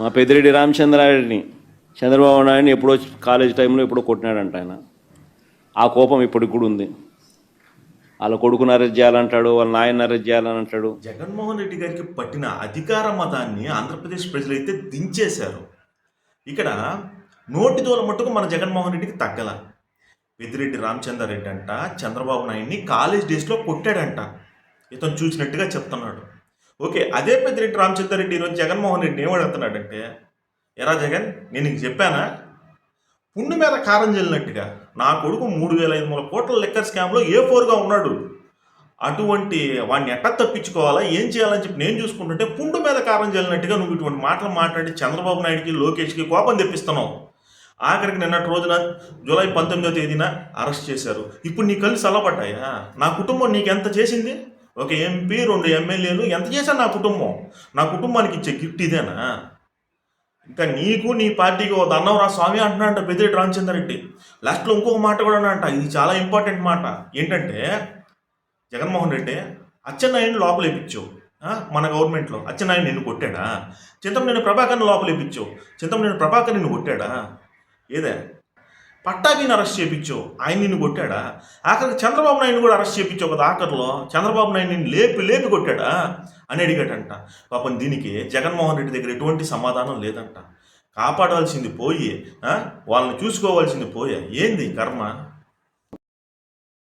మా పెద్దిరెడ్డి రామచంద్రారెడ్డిని చంద్రబాబు నాయుడిని ఎప్పుడో కాలేజ్ టైంలో ఎప్పుడో కొట్టినాడంట ఆయన. ఆ కోపం ఇప్పటికి కూడా ఉంది. వాళ్ళ కొడుకుని అరెస్ట్ చేయాలంటాడు వాళ్ళ నాయన అరెస్ట్ చేయాలని అంటాడు జగన్మోహన్ రెడ్డి గారికి పట్టిన అధికార మతాన్ని ఆంధ్రప్రదేశ్ ప్రజలైతే దించేశారు. ఇక్కడ నోటి దూల మట్టుకు మన జగన్మోహన్ రెడ్డికి తగ్గల. పెద్దిరెడ్డి రామచంద్రారెడ్డి అంట చంద్రబాబు నాయుడిని కాలేజ్ డేస్లో కొట్టాడంట. ఇతను చూసినట్టుగా చెప్తున్నాడు. ఓకే అదే పెద్దిరెడ్డి రామచంద్రారెడ్డి ఈరోజు జగన్మోహన్ రెడ్డి ఏమడుగుతున్నాడంటే ఎరా జగన్ నేను నీకు చెప్పానా? పుండు మీద కారం చెల్లినట్టుగా నా కొడుకు మూడు వేల ఐదు వందల కోట్ల లెక్కర్ స్కామ్లో ఏ ఫోర్గా ఉన్నాడు? అటువంటి వాడిని ఎట్టా తప్పించుకోవాలా? ఏం చేయాలని చెప్పి నేను చూసుకుంటుంటే పుండు మీద కారం చెల్లినట్టుగా నువ్వు ఇటువంటి మాటలు మాట్లాడి చంద్రబాబు నాయుడికి లోకేష్కి కోపం తెప్పిస్తున్నావు. ఆఖరికి నిన్నటి రోజున జూలై పంతొమ్మిదో తేదీన అరెస్ట్ చేశారు. ఇప్పుడు నీ కళ్ళు చల్లబడ్డాయా? నా కుటుంబం నీకు ఎంత చేసింది? ఒక ఎంపీ రెండు ఎమ్మెల్యేలు ఎంత చేశాను నా కుటుంబం? నా కుటుంబానికి ఇచ్చే గిఫ్ట్ ఇదేనా? ఇంకా నీకు నీ పార్టీకి ఓ దన్నవరా స్వామి అంటున్నాడంట ట్రాన్చంద్ర రెడ్డి. లాస్ట్లో ఇంకొక మాట కూడా అంట ఇది చాలా ఇంపార్టెంట్ మాట. ఏంటంటే జగన్మోహన్ రెడ్డి అచ్చెన్నాయుని లోపల వేయించావు మన గవర్నమెంట్లో. అచ్చెన్నాయుడు నిన్ను కొట్టాడా? చింతమనేని ప్రభాకర్ని లోపల చిత్రం నేను ప్రభాకర్ నిన్ను కొట్టాడా? ఏదే? పట్టాభిని అరెస్ట్ చేయించావు. ఆయన నిన్ను కొట్టాడా? ఆఖరికి చంద్రబాబు నాయుడు కూడా అరెస్ట్ చేయించావు కదా ఆఖరిలో? చంద్రబాబు నాయుడు నిన్ను లేపి లేపి కొట్టాడా? అని అడిగాడంట. పాపం దీనికి జగన్మోహన్ రెడ్డి దగ్గర ఎటువంటి సమాధానం లేదంట. కాపాడాల్సింది పోయి వాళ్ళని చూసుకోవాల్సింది పోయే. ఏంది కర్మ?